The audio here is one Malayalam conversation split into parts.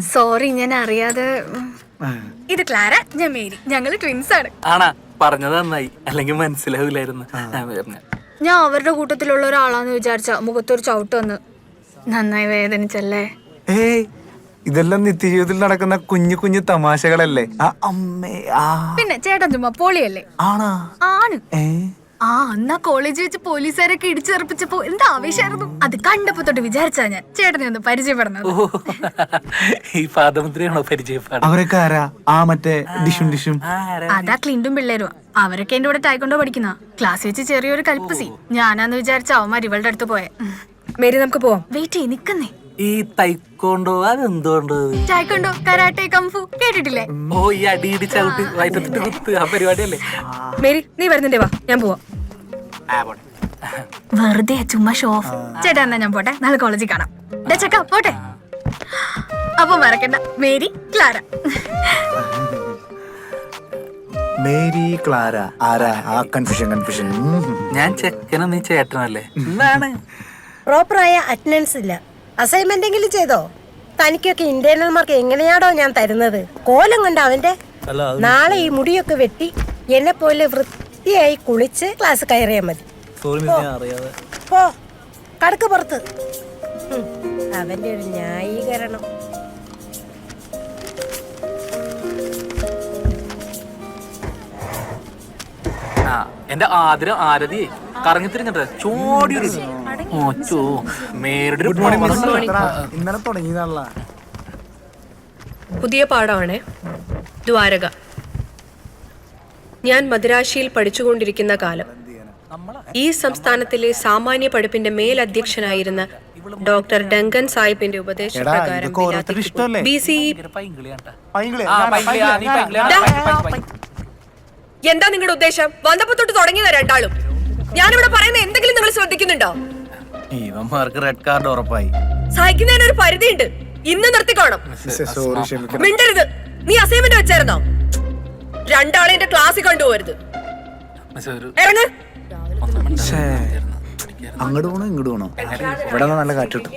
സോറി ഞാൻ അറിയാതെ ഇത് ക്ലാര ഞാൻ മേരി. ഞങ്ങൾ ട്വിൻസ് ആണ്. ആണാ പറഞ്ഞത് നന്നായി. അല്ലെങ്കിൽ മനസ്സിലാവില്ലായിരുന്നു. ഞാൻ അവരുടെ കൂട്ടത്തിലുള്ള ഒരാളാന്ന് വിചാരിച്ച മുഖത്തൊരു ചവിട്ട് വന്ന് നന്നായി വേദനിച്ചല്ലേ? ഏയ് ഇതെല്ലാം നിത്യജീവിതത്തിൽ നടക്കുന്ന കുഞ്ഞു കുഞ്ഞു തമാശകളല്ലേ? ആ അമ്മേ ആ. പിന്നെ ചേട്ടൻ ചുമ്മാ പൊളിയല്ലേ? ആണാ? ആണ്. ഏ? ആ അന്നാ കോളേജ് വെച്ച് പോലീസുകാരൊക്കെ ഇടിച്ചെറുപ്പിച്ചപ്പോ എന്താ ആവേശമായിരുന്നു? അത് കണ്ടപ്പോ തൊട്ട് വിചാരിച്ചാ ഞാൻ ചേട്ടനെ ഒന്ന് പരിചയപ്പെടുന്നത്. ഈ പാദമുദ്രയാണോ പരിചയപ്പാട് അവരൊക്കെ ആരാ? ആ മറ്റേ ഡിഷും ഡിഷും. അതാ ക്ലിൻഡും പിള്ളേരും അവരൊക്കെ എന്റെ കൂടെ ടായ്ക്കൊണ്ടോ പഠിക്കുന്ന. ക്ലാസ് വെച്ച് ചെറിയൊരു കൽപ്പസി. ഞാനാന്ന് വിചാരിച്ച അവന്മാർ ഇവളുടെ അടുത്ത് പോയെ. മേരി നമുക്ക് പോവാം. വെയിറ്റ് ചെയ്യ് നിക്കുന്നേ. ഈ തൈക്കോണ്ടോ അതെന്തുകൊണ്ട്? ടൈക്കോണ്ടോ കരാട്ടെ കംഫു കേട്ടിട്ടില്ലേ? ഓ ഈ അടി ഇടി ചവിട്ടി വയറ്റത്തിട്ട് കുത്ത്. ആ പരിപാടിയല്ലേ? മേരി നീ വരുന്നുണ്ടേ വാ. ഞാൻ പോവാം. വെറുതെ ചുമ്മാ ഷോ ഓഫ് ചേട്ടാ എന്നാ ഞാൻ പോട്ടെ. നാളെ കോളേജിൽ കാണാം. ഡേ ചെക്ക പോട്ടെ. അപ്പൊ മറക്കണ്ട. Mary Clara. മേരി ക്ലാര ആരാ? ആ കൺഫ്യൂഷൻ കൺഫ്യൂഷൻ ഞാൻ ചെക്കനും നീ ചേട്ടനല്ലേ? എന്താണ്? പ്രോപ്പറായ അറ്റൻഡൻസ് ഇല്ല. അസൈൻമെന്റ് എങ്കിലും ചെയ്തോ? തനിക്കൊക്കെ ഇന്റേണൽ മാർക്ക് എങ്ങനെയാടോ ഞാൻ തരുന്നത്? കോലം കണ്ട അവന്റെ? നാളെ ഈ മുടിയൊക്കെ വെട്ടി എന്നെ പോലെ വൃത്തിയായി കുളിച്ച് ക്ലാസ് കയറിയാൽ മതി. പോ. കടക്ക് പുറത്ത്. അവന്റെ ഒരു ന്യായീകരണം. ആ എന്റെ ആദരം ആരതി. കറങ്ങി തിരിഞ്ഞിട്ട് ചോടിയൊരു ഇന്നലെ തുടങ്ങിയതല്ല പുതിയ പാഠമാണ് ദ്വാരക. ഞാൻ മദ്രാശിയിൽ പഠിച്ചുകൊണ്ടിരിക്കുന്ന കാലം. ഈ സംസ്ഥാനത്തിലെ സാമാന്യ പഠിപ്പിന്റെ മേലധ്യക്ഷനായിരുന്ന ഡോക്ടർ ഡങ്കൻ സാഹിബിന്റെ ഉപദേശപ്രകാരം? ബി സി പൈ- പൈ- എന്താ നിങ്ങളുടെ ഉദ്ദേശം? വന്നപ്പോ തൊട്ട് തുടങ്ങിയതാ രണ്ടാളും. ഞാനിവിടെ പറയുന്ന എന്തെങ്കിലും നിങ്ങൾ ശ്രദ്ധിക്കുന്നുണ്ടോ? ഇവന്മാർക്ക് റെഡ് കാർഡ് ഉറപ്പായി. സഹിക്കുന്നതിന് ഒരു പരിധിയുണ്ട്. ഇന്ന് നിർത്തിക്കോണം. സോറി ക്ഷമിക്കണം. മിണ്ടരുത്. നീ അസൈൻമെന്റ് വെച്ചായിരുന്നോ? രണ്ടാളെ എന്റെ ക്ലാസ്സിൽ കൊണ്ടുപോകരുത്. ഇറങ്ങ് ശ്ശേ. അങ്ങോട്ട് പോണോ ഇങ്ങോട്ട് പോണോ. ഇവിടെ നല്ല കാറ്റ് കിട്ടും.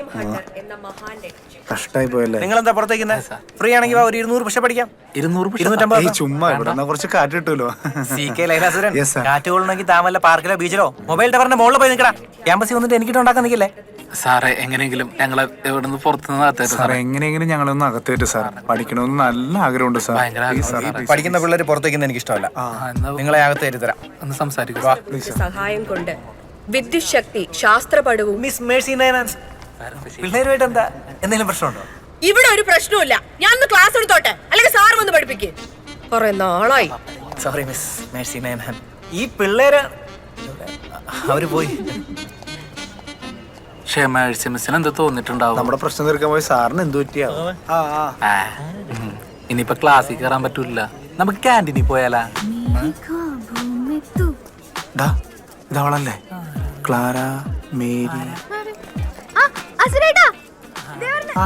കഷ്ടായി പോയല്ലേ? നിങ്ങൾ എന്താ പുറത്തേക്കുന്ന ഫ്രീ ആണെങ്കിൽ വാ, ഒരു ഇരുന്നൂറ് പക്ഷെ പഠിക്കാം ഇരുന്നൂറ് ഇരുന്നൂറ്റമ്പത് ചുമ്മാ ഇവിടെ. നിന്നാ കുറച്ച് കാറ്റ് കിട്ടുമല്ലോ. സി കെ ലൈലാസുരൻ കാറ്റ് കൊള്ളണമെങ്കിൽ താമല്ല പാർക്കിലോ ബീച്ചിലോ മൊബൈൽ ടവറിന്റെ മുകളിൽ പോയി നിൽക്കടാ. ക്യാമ്പസിൽ വന്നിട്ട് എനിക്കിട്ട് ഉണ്ടാക്കാൻ നിൽക്കില്ലേ? സാറേ എങ്ങനെയെങ്കിലും ഞങ്ങളെ നിന്ന് പുറത്തുനിന്ന് അകത്തേറ്റ് സാർ എങ്ങനെയെങ്കിലും ഞങ്ങളൊന്ന് അകത്തേറ്റ് സാർ. പഠിക്കണമെന്ന് നല്ല ആഗ്രഹമുണ്ട് സാർ. പഠിക്കുന്ന പിള്ളേർ പുറത്തേക്ക് എനിക്ക് ഇഷ്ടമല്ല നിങ്ങളെ അകത്തേറ്റ് തരാം. ഒന്ന് സംസാരിക്കുക സഹായം കൊണ്ട് വിദ്യുത് ശക്തി ശാസ്ത്രപടവും. മിസ് മേഴ്സി നയനാൻസ് പിള്ളേരുമായിട്ട് എന്താ എന്തെങ്കിലും പ്രശ്നമുണ്ടോ? ഇവിടെ ഒരു പ്രശ്നവുമില്ല. ഞാൻ ഒന്ന് ക്ലാസ് എടുത്തോട്ടെ. അല്ലെങ്കിൽ സാർ വന്ന് പഠിപ്പിക്കേ. കൊറേ നാളായി. സോറി മിസ് മേഴ്സി നയനാൻ ഈ പിള്ളേര് അവർ പോയി. ക്ഷമാഴ്ച മിസ്സിന് എന്താ തോന്നിട്ടുണ്ടാവും നമ്മുടെ പ്രശ്നം തീർക്കാൻ പോയി സാറിന് എന്ത് പറ്റിയാ? ആ. ഇനിയിപ്പൊ ക്ലാസ്സിൽ കയറാൻ പറ്റൂല നമുക്ക് ക്യാന്റീനിൽ പോയാലാ. ഡാ ഇതവളല്ലേ ക്ലാര മേരി. ആ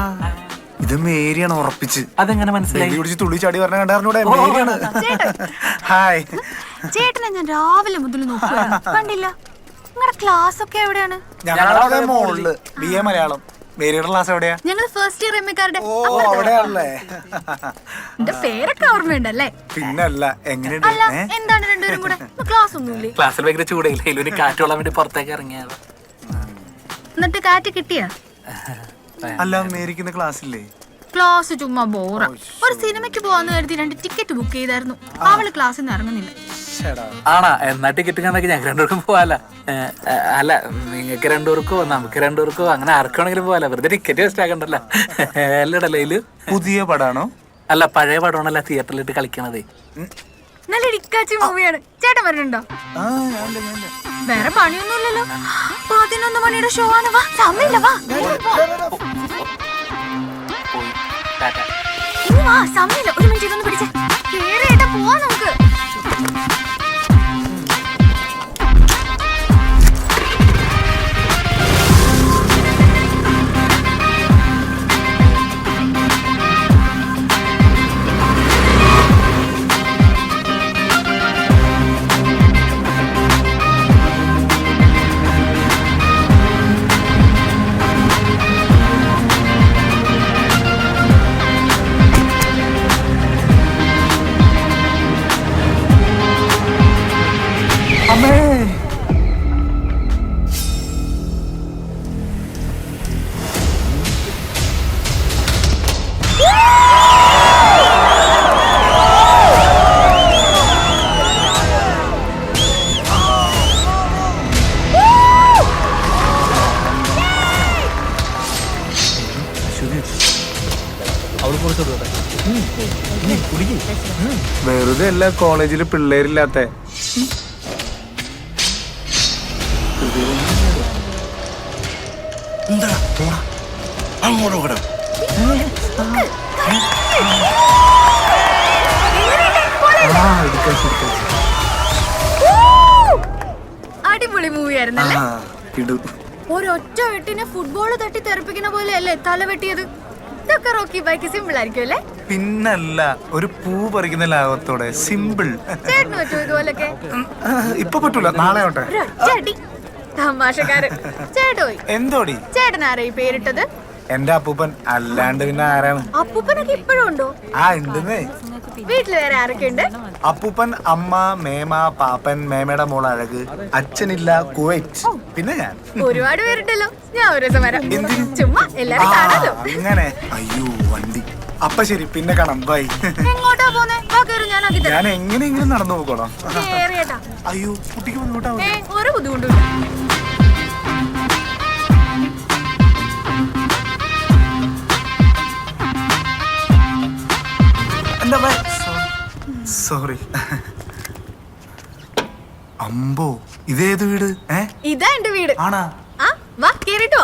ഇത് മേരിയാണ് ഉറപ്പിച്ച്. അതെങ്ങനെ മനസ്സിലായി? പിടിച്ച് തുള്ളി ചാടി പറഞ്ഞ കണ്ടാറിനൂടെ മേരിയാണ്. ഹായ് ചേട്ടനെ ഞാൻ രാവിലെ മുതൽ നോക്കുകയാണ് കണ്ടില്ല? നിങ്ങളുടെ ക്ലാസ് ഒക്കെ എവിടെയാണ് ഞങ്ങളുടെ മോളിൽ. B A Malayalam. മേരിയുടെ ക്ലാസ് എവിടെയാ? ഞങ്ങൾ ഫസ്റ്റ് ഇയർ എം എക്കാരുടെ ഓ അവിടെയാണല്ലേ. എന്റെ പേരൊക്കെ ഓർമ്മയുണ്ടല്ലേ? പിന്നല്ല എങ്ങനെയുണ്ട്? എന്താണ് രണ്ടുപേരും ഒന്നുമില്ലേ ക്ലാസ്സിൽ ഭയങ്കര ചൂടയില്ലേ ഒരു കാറ്റ് കൊള്ളാൻ വേണ്ടി പുറത്തേക്ക് ഇറങ്ങിയത്. എന്നിട്ട് കാറ്റ് കിട്ടിയ? അല്ല മേരിക്കുന്ന ക്ലാസ് ഇല്ലേ ക്ലാസ് ചുമ്മാ ബോറ. ഒരു സിനിമയ്ക്ക് പോവാന്ന് കരുതി രണ്ട് ടിക്കറ്റ് ബുക്ക് ചെയ്തായിരുന്നു. അവൾ ക്ലാസ്സിൽ നിന്ന് ഇറങ്ങുന്നില്ല. ആണാ എന്നാ ടിക്കറ്റ് കണ്ടെങ്കിൽ ഞങ്ങൾക്ക് രണ്ടുപേർക്കും പോവാല. അല്ല നിങ്ങൾക്ക് രണ്ടുപേർക്കോ നമുക്ക് രണ്ടുപേർക്കോ അങ്ങനെ ആർക്കാണെങ്കിലും പോവാല. വെറുതെ ടിക്കറ്റ് വേസ്റ്റ് ആക്കണ്ടല്ലോ. അല്ലടല്ലേ പുതിയ പടാണോ? അല്ല പഴയ പടമാണല്ല തിയേറ്ററിലിട്ട് കളിക്കണതേ. നല്ല ഡിക്കാച്ചി മൂവിയാണ്. ചേട്ടൻ വരണുണ്ടോ വേറെ പണിയൊന്നും ഇല്ലല്ലോ വേറെ പണിയൊന്നുമില്ലല്ലോ. പതിനൊന്ന് മണിയുടെ ഷോ ആണ്. വാ സമയമില്ല വാ. ഇനി വാ സമയമില്ല. ഒരു മിനിറ്റ് ഇതൊന്ന് പിടിച്ചേ. അല്ല കോളേജിൽ പിള്ളേരില്ലാത്ത. അങ്ങോട്ട് പോകണം അടിപൊളി മൂവി ആയിരുന്നല്ലേ ഒരൊറ്റ വെട്ടിനെ ഫുട്ബോൾ തട്ടി തെറിപ്പിക്കുന്ന പോലെയല്ലേ തല വെട്ടിയത്? ഇതൊക്കെ റോക്കി ബൈക്ക് സിമ്പിൾ ആയിരിക്കും അല്ലേ? പിന്നല്ല ഒരു പൂ പറിക്കുന്ന ലാഭത്തോടെ സിമ്പിൾ ചേട്ടന് പറ്റുമോ ഇതുപോലൊക്കെ? ഇപ്പൊ പറ്റൂല. നാളെ ആവട്ടെ. തമാശക്കാരൻ. ചേട്ടോയ് എന്തോടി? ചേട്ടൻ ആരാ ഈ പേരിട്ടത്? എന്റെ അപ്പൂപ്പൻ. അല്ലാണ്ട് പിന്നെ ആരാണ്? അപ്പൂപ്പനൊക്കെ ഇപ്പോഴും ഉണ്ടോ? ആ ഉണ്ടെന്നേ. വീട്ടിൽ വേറെ ആരൊക്കെ ഉണ്ട്? അപ്പൂപ്പൻ അമ്മ മേമ പാപ്പൻ മേമയുടെ മോൾ അഴക് അച്ഛനില്ല കുവൈറ്റ്. പിന്നെ ഞാൻ. ഒരുപാട് പേരുണ്ടല്ലോ. ഞാൻ ഒരു ദിവസം വരാം. ചുമ്മാ എല്ലാരും കാണാലോ. അങ്ങനെ. അയ്യോ വണ്ടി. അപ്പൊ ശരി പിന്നെ കാണാം. ബൈ എങ്ങോട്ടാ പോന്നെ? വാ കേറി ഞാൻ ആക്കി തരാം. ഞാൻ എങ്ങനെയെങ്കിലും നടന്നു പോകണം കേറിയേട്ടാ അയ്യോ കുട്ടിക്ക് ബുദ്ധിമുട്ടാവും ഏ ഒരു ബുദ്ധിമുട്ടില്ല എന്താ സോറി അമ്പോ ഇതേത് വീട്? ഏ? ഇതാ എന്റെ വീട്. ആണാ? ആ വാ കേറിട്ടോ.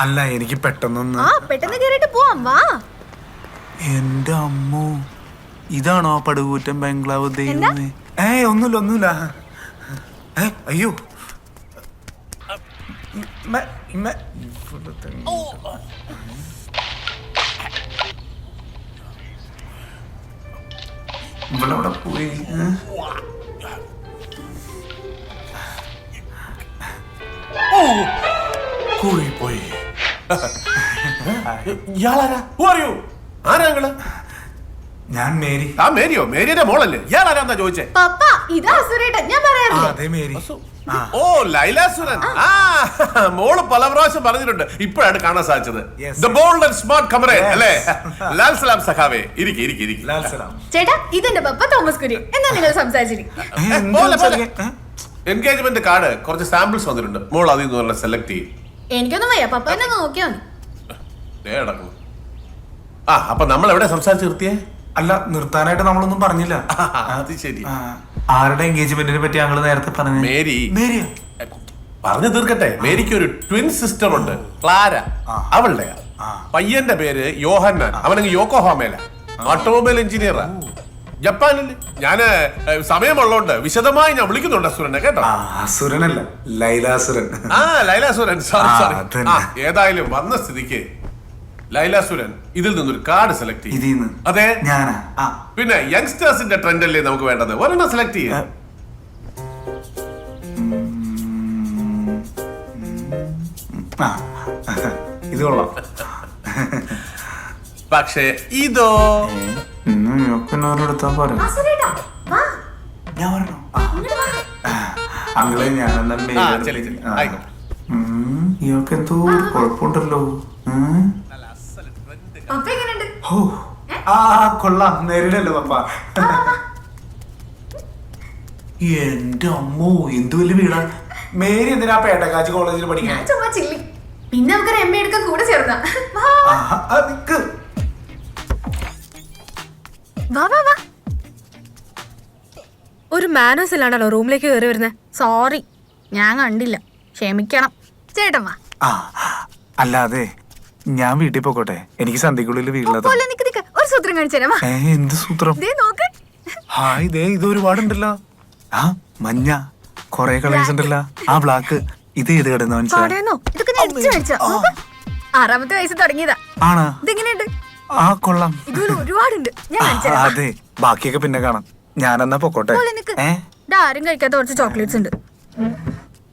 അല്ല എനിക്ക് പെട്ടെന്നൊന്ന് ആ പെട്ടെന്ന് കേറിട്ട് പോവാം വാ. എന്റെ അമ്മോ ഇതാണോ ആ പടുകൂറ്റൻ ബംഗ്ലാവ് ദൈവമേ? ഏ ഒന്നുമില്ല ഒന്നുമില്ല. ഏ അയ്യോ. ഇവളവിടെ പോയി? കൂടി പോയി. ഇയാളാരാ? Who are you? ആരാ നിങ്ങൾ? ഞാൻ മേരി. ആ മേരിയോ? മേരിയുടെ മോളല്ലേ? ഇയാളാരാന്നാ ചോദിച്ചേ? പപ്പ ഇതാ സുരേട്ടൻ ഞാൻ ആ പറയാറില്ലേ അതെ മേരി. ഓ ലൈലാസുരൻ. ആ. മോൾ പല പ്രാവശ്യം പറഞ്ഞിട്ടുണ്ട്. ഇപ്പോഴാണ് കാണാൻ സാധിച്ചത്. Yes. The bold and smart cameraman Yes. അല്ലേ? ലാൽ സലാം സഖാവേ. ഇരിക്കെ ഇരിക്കെ ഇരിക്കെ. ലാൽ സലാം. ചേട്ടാ ഇതെന്റെ പപ്പ തോമസ് കുര്യൻ. എന്നാ നിങ്ങൾ സംസാരിച്ചിരിക്കും ഏ, എന്താ പോലെ, പോലെ. സംസാരിക്കാൻ? എൻഗേജ്മെന്റ് കാർഡ് കുറച്ച് സാമ്പിൾസ് വന്നിട്ടുണ്ട്. മോൾ അതിൽ നിന്ന് സെലക്ട് ചെയ്യും. എനിക്കൊന്നും വയ്യ. പപ്പ എന്നെ നോക്കിയാ മതി. ദേ. ആ അപ്പൊ നമ്മൾ എവിടെ സംസാരിച്ച് നിർത്തിയേ? അല്ല നിർത്താനായിട്ട് നമ്മളൊന്നും പറഞ്ഞില്ല. അത് ശരി. ആ, ആരുടെ എൻഗേജ്മെന്റിനെ പറ്റി ഞങ്ങൾ നേരത്തെ പറഞ്ഞു? മേരി. മേരിയ? പറഞ്ഞു തീർക്കട്ടെ. മേരിക്ക് ഒരു ട്വിൻ സിസ്റ്റർ ഉണ്ട്. ക്ലാര. അവളുടെ. പയ്യന്റെ പേര് യോഹന്നാൻ. അവനങ്ങ് യോക്കോഹാമേല. ഓട്ടോമൊബൈൽ എഞ്ചിനീയറാ ജപ്പാനിൽ ഞാൻ സമയമുള്ളോണ്ട് വിശദമായി ഞാൻ വിളിക്കുന്നുണ്ട് അസുരനെ കേട്ടോ? ആ അസുരനല്ല ലൈലാസുരൻ. ആ ലൈലാസുരൻ. സോറി ആ, സോറി അതന്നെ. ആ ഏതായാലും വന്ന സ്ഥിതിക്ക് ലൈലാസുരൻ ഇതിൽ നിന്നൊരു കാർഡ് സെലക്ട് ചെയ്യും. ഇതിന്ന് അതെ? ഞാനാ. ആ. പിന്നെ യങ്സ്റ്റേഴ്സിന്റെ ട്രെൻഡ് അല്ലേ നമുക്ക് വേണ്ടത്? ഒരെണ്ണം സെലക്ട് ചെയ്യാം. ആ. ഇത് കൊള്ളാം. പക്ഷേ ഇതോ? പോരെ? ആ വാ. ഞാൻ പറഞ്ഞോ. അങ്ങളെ ഞാനെന്നാ ആ ചെല്ലി ചെല്ലി ആയിക്കോട്ടെ. ഇയാൾക്ക് എന്തോ കുഴപ്പമുണ്ടല്ലോ. ഉം. പപ്പ എങ്ങനെയുണ്ട്? ഓ ആ കൊള്ളാം. നേരിടല്ലോ പപ്പ. എന്റെ അമ്മോ എന്ത് വലിയ വീടാ. മേരി എന്തിനാ പേട്ടക്കാച്ചി കോളേജിൽ ഞാൻ പഠിക്കാൻ ചുമ്മാ ചില്ലി. പിന്നെ നമുക്ക് എം എ എടുക്കാൻ കൂടെ ചേർന്നാ. വാ നിക്ക്. വാ വാ വാ. ഒരു മാനേഴ്സ് ഇല്ലാണ്ടല്ലോ റൂമിലേക്ക് കയറി വരുന്നത് സോറി ഞാൻ കണ്ടില്ല. ക്ഷമിക്കണം. ചേട്ടൻ വാ. ആ അല്ലാതെ ഞാൻ വീട്ടിൽ പോക്കോട്ടെ എനിക്ക് സന്ധ്യക്കുള്ളിൽ വീട്ടിലത് പോലെ നിക്ക് നിക്ക്. ഒരു സൂത്രം കാണിച്ചു തരാം. ഏ എന്ത് സൂത്രം? ദേ നോക്ക്. ഹായ് ദേ ഇത് ഒരുപാടുണ്ടല്ലോ. ആ മഞ്ഞ. കൊറേ കളേഴ്സ് ഉണ്ടല്ലോ. ആ ബ്ലാക്ക് ഇത് ഏത് കിടന്ന് മനസ്സിലായി പാടേന്നോ ഇതൊക്കെ ഞാൻ അടിച്ചു ആറാമത്തെ വയസ്സ് തുടങ്ങിയതാ. ആണാ? ഇതെങ്ങനെയുണ്ട്? ആ കൊള്ളാം. ഇതുപോലെ ഒരുപാടുണ്ട്. ഞാൻ ആ, കാണിച്ചു തരാം. അതെ ബാക്കിയൊക്കെ പിന്നെ കാണാം. ഞാനെന്നാ പൊക്കോട്ടെ. പോലെ നിക്ക്. ഏ? ഇവിടെ ആരും കഴിക്കാത്ത കുറച്ച് ചോക്ലേറ്റ്സ് ഉണ്ട്.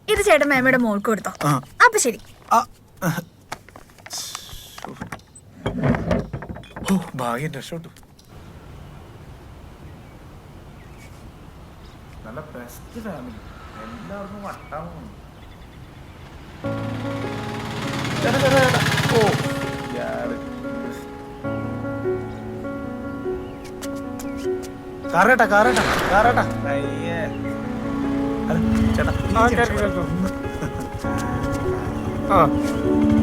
ഇത് ചേട്ടൻ മേമയുടെ മോൾക്ക് കൊടുത്തോ. ആ. അപ്പൊ ശരി. ആ, ഓ ഭാഗ്യം രക്ഷപ്പെട്ടു. നല്ല ബെസ്റ്റ് ഫാമിലി എല്ലാവർക്കും വട്ടാവും. ഓ. കാറേട്ടാ കാറേട്ടാ കാറേട്ടാ. അയ്യേ. ചേട്ടാ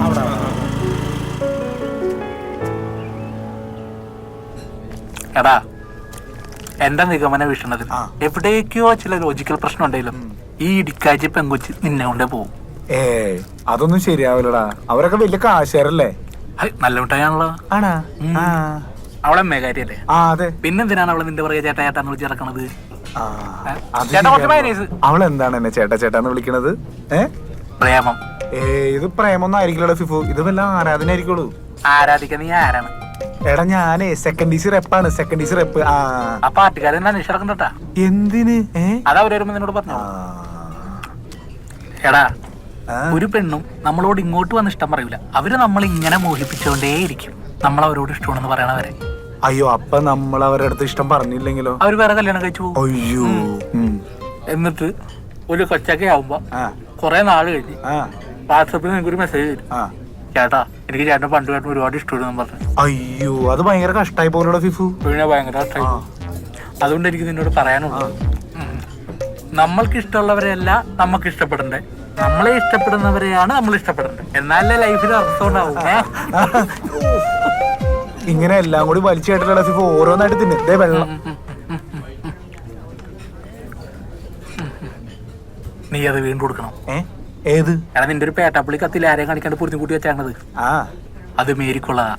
അവിടെ. എടാ എന്റെ നിഗമന വീക്ഷണത്തിൽ എവിടേക്കോ ചില ലോജിക്കൽ പ്രശ്നം ഉണ്ടെങ്കിലും ഈ ഇടിക്കാഴ്ച പെങ്കൊച്ച് നിന്നെ കൊണ്ടേ പോകും ഏ അതൊന്നും ശരിയാവില്ലടാ. അവരൊക്കെ വലിയ കാശേരല്ലേ നല്ല മിഠായാണല്ലോ ആണാ? ആ. അവളെ മേകാരിയല്ലേ പിന്നെന്തിനാണ് അവളെ നിന്റെ പുറകെ ചേട്ടാ ചേട്ടാന്ന് വിളിച്ച് നടക്കണത്. അവളെന്താണ് എന്നെ ചേട്ടാ ചേട്ടാന്ന് വിളിക്കണത്? ഏ? പ്രേമം. ഏ ഇത് പ്രേമൊന്നും ആയിരിക്കില്ലടാ ഫിഫു. ഇത് വല്ല ആരാധന ആയിരിക്കുള്ളൂ ആരാധിക്കാൻ നീ ആരാണ്? എടാ ഞാനേ സെക്കൻഡ് ഈസി റെപ്പാണ് സെക്കൻഡ് ഈസി റെപ്പ് ആ. ആ ഇറക്കണ്ടട്ടാ എന്തിന്? ഏ? അത് അവർ വരുമ്പോ നിന്നോട് പറഞ്ഞു? എടാ ആ. ഒരു പെണ്ണും നമ്മളോട് ഇങ്ങോട്ട് വന്ന് ഇഷ്ടം പറയൂല. അവർ നമ്മൾ ഇങ്ങനെ മോഹിപ്പിച്ചുകൊണ്ടേയിരിക്കും നമ്മൾ അവരോട് ഇഷ്ടമാണെന്ന് പറയണവരെ അയ്യോ അപ്പൊ നമ്മൾ അവരുടെ അടുത്ത് ഇഷ്ടം പറഞ്ഞില്ലെങ്കിലോ? അവർ വേറെ കല്യാണം കഴിച്ചു പോകും. അയ്യോ. ഉം. എന്നിട്ട് ഒരു കൊച്ചൊക്കെ ആവുമ്പോ ആ. കുറെ നാൾ കഴിഞ്ഞ് ആ. വാട്സപ്പിൽ നിനക്കൊരു മെസ്സേജ് വരും. ആ. ചേട്ടാ എനിക്ക് ചേട്ടൻ പണ്ട് ചേട്ടൻ ഒരുപാട് ഇഷ്ടപ്പെടുന്നു പറഞ്ഞു. അയ്യോ അത് ഭയങ്കര കഷ്ടമായി പോലുള്ള ഫിഫു. പിന്നെ ഭയങ്കര കഷ്ടമായി അതുകൊണ്ട് എനിക്ക് നിന്നോട് പറയാനുള്ളത് നമ്മൾക്ക് ഇഷ്ടമുള്ളവരെയല്ല നമുക്ക് ഇഷ്ടപ്പെടണ്ടേ നമ്മളെ ഇഷ്ടപ്പെടുന്നവരെയാണ് നമ്മൾ ഇഷ്ടപ്പെടേണ്ടത് എന്നാലേ ലൈഫിൽ അർത്ഥം ഉണ്ടാവും ഇങ്ങനെ എല്ലാം കൂടി വലിച്ചു കേട്ടിട്ടുള്ള ഫിഫു ഓരോന്നായിട്ട് തിന്നു. വെള്ളം. നീ അത് വീണ്ടും കൊടുക്കണം. ഏ? ഏത്? എടാ നിന്റെ ഒരു പേട്ടാപ്പള്ളി കത്തിൽ ആരെയും കാണിക്കാണ്ട് പൊരുത്തി കൂട്ടി വെച്ചാണത്. ആ. അത് മേരിക്കുള്ളതാ.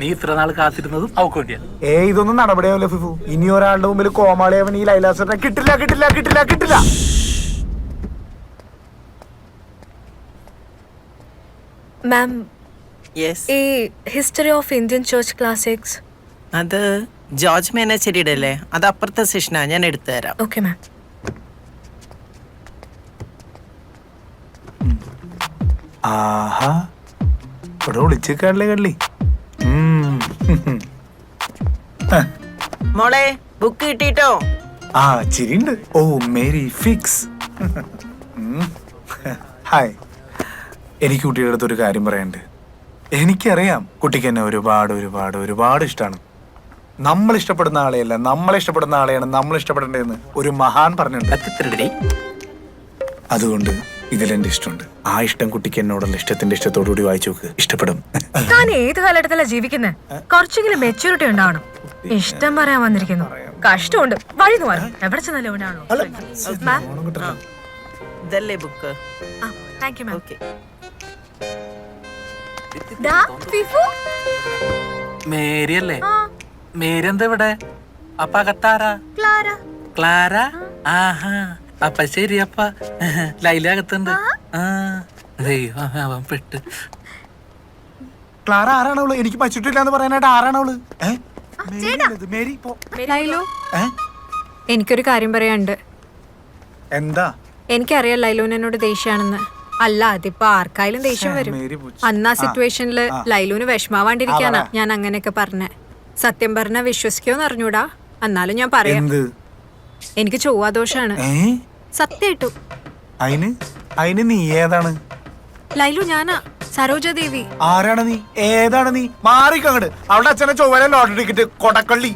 നീ ഇത്ര നാൾ കാത്തിരുന്നതും അവക്ക് വേണ്ടിയാ. ഏ ഇതൊന്നും നടപടിയാവില്ല ഫിഫു. ഇനി ഒരാളുടെ മുമ്പിൽ കോമാളിയവൻ ഈ ലൈലാസറിനെ കിട്ടില്ല കിട്ടില്ല കിട്ടില്ല കിട്ടില്ല. മാം യെസ് ഈ history of Indian church classics അത് ജോർജ് മേനച്ചേരിയുടെ അല്ലേ അത് അപ്പുറത്തെ സെഷനാ ഞാൻ എടുത്തു തരാം. ഓക്കെ മാം ആഹാ. ഇവിടെ വിളിച്ചേക്കാടില്ലേ കള്ളി. മോളെ ബുക്ക് കിട്ടിട്ടോ ആ ചിരിണ്ട്. ഓ മേരി ഫിക്സ്. ഹായ് എനിക്ക് കുട്ടിയുടെ അടുത്ത് ഒരു കാര്യം പറയാനുണ്ട്. എനിക്കറിയാം കുട്ടിക്ക് എന്നെ ഒരുപാട് ഒരുപാട് ഒരുപാട് ഇഷ്ടമാണ് നമ്മൾ ഇഷ്ടപ്പെടുന്ന ആളെയല്ല നമ്മളെ ഇഷ്ടപ്പെടുന്ന ആളെയാണ് നമ്മൾ ഇഷ്ടപ്പെടേണ്ടതെന്ന് ഒരു മഹാൻ പറഞ്ഞിട്ടുണ്ട്. അതുകൊണ്ട് ഇതിലെന്റെ ഇഷ്ടമുണ്ട്. ആ ഇഷ്ടം കുട്ടിക്ക് എന്നോടുള്ള ഇഷ്ടത്തിന്റെ ഇഷ്ടത്തോടുകൂടി വായിച്ചു നോക്ക്. ഇഷ്ടപ്പെടും. താൻ ഏത് കാലഘട്ടത്തിലാ ജീവിക്കുന്നത് കുറച്ചെങ്കിലും മെച്ചൂരിറ്റി ഉണ്ടാവണം. ഇഷ്ടം പറയാൻ വന്നിരിക്കുന്നു. കഷ്ടമുണ്ട്. വഴി നോക്കാം എവിടെ ചെന്നാലും എവിടെയാണോ മാം. ഇതല്ലേ book thank you ma'am okay ദാ ഫിഫു. മേരി അല്ലേ മേരി എന്താ ഇവിടെ? അപ്പ അകത്താരാ? ക്ലാര. ക്ലാര? ആഹാ. അപ്പ ശരി അപ്പ. ലൈല അകത്തുണ്ട്. അവൻ പെട്ട്. ക്ലാര ആരാണവൾ എനിക്ക് പറ്റിട്ടില്ല എന്ന് പറയാനായിട്ട് ആരാണവൾ മേരി പോ. ലൈലു? എനിക്കൊരു കാര്യം പറയാനുണ്ട്. എന്താ? എനിക്കറിയാം ലൈലുവിന് എന്നോട് ദേഷ്യാണെന്ന് അല്ല അതിപ്പോ ആർക്കായാലും ദേഷ്യം വരും. അന്ന് ആ സിറ്റുവേഷനിൽ ലൈലുവിന് വിഷമാവാണ്ടിരിക്കാനാ ഞാൻ അങ്ങനെയൊക്കെ പറഞ്ഞേ. സത്യം പറഞ്ഞ വിശ്വസിക്കോന്ന് അറിഞ്ഞൂടാ. എന്നാലും ഞാൻ പറയാം. എനിക്ക് ചൊവ്വാദോഷാണ്. സത്യായിട്ടു അയിന്? അയിന് നീ ഏതാണ്? ലൈലു ഞാനാ സരോജദേവി. ആരാണ് നീ? ഏതാണ് നീ? മാറിക്കങ്ങട് അവിടെ അച്ഛനെ ചൊവ്വല ലോട്ടറി ടിക്കറ്റ് കൊടക്കള്ളി.